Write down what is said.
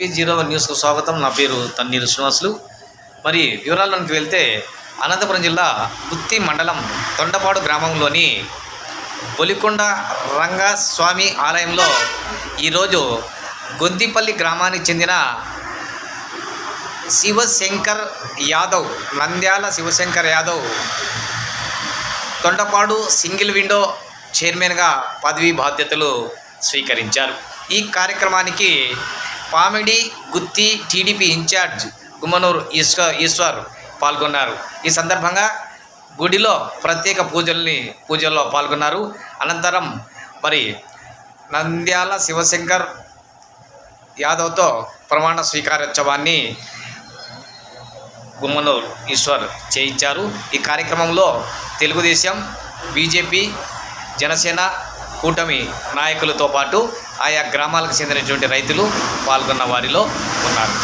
Zero one న్యూస్కు స్వాగతం. నా పేరు తన్నీరు శ్రీనివాసులు. మరి వివరాల్లోకి వెళ్తే అనంతపురం జిల్లా బుత్తి మండలం తొండపాడు గ్రామంలోని బొలికొండ రంగస్వామి ఆలయంలో ఈరోజు గొంతిపల్లి గ్రామానికి చెందిన శివశంకర్ యాదవ్ నంద్యాల శివశంకర్ యాదవ్ తొండపాడు సింగిల్ విండో చైర్మన్గా పదవీ బాధ్యతలు స్వీకరించారు. ఈ కార్యక్రమానికి పామిడి గుత్తి టీడీపీ ఇన్ఛార్జ్ గుమ్మనూరు ఈశ్వర్ ఈశ్వర్ పాల్గొన్నారు. ఈ సందర్భంగా గుడిలో ప్రత్యేక పూజల్ని పూజల్లో పాల్గొన్నారు. అనంతరం మరి నంద్యాల శివశంకర్ యాదవ్తో ప్రమాణ స్వీకారోత్సవాన్ని గుమ్మనూరు ఈశ్వర్ చేయించారు. ఈ కార్యక్రమంలో తెలుగుదేశం బీజేపీ జనసేన కూటమి నాయకులతో పాటు ఆయా గ్రామాలకు చెందినటువంటి రైతులు పాల్గొన్న వారిలో ఉన్నారు.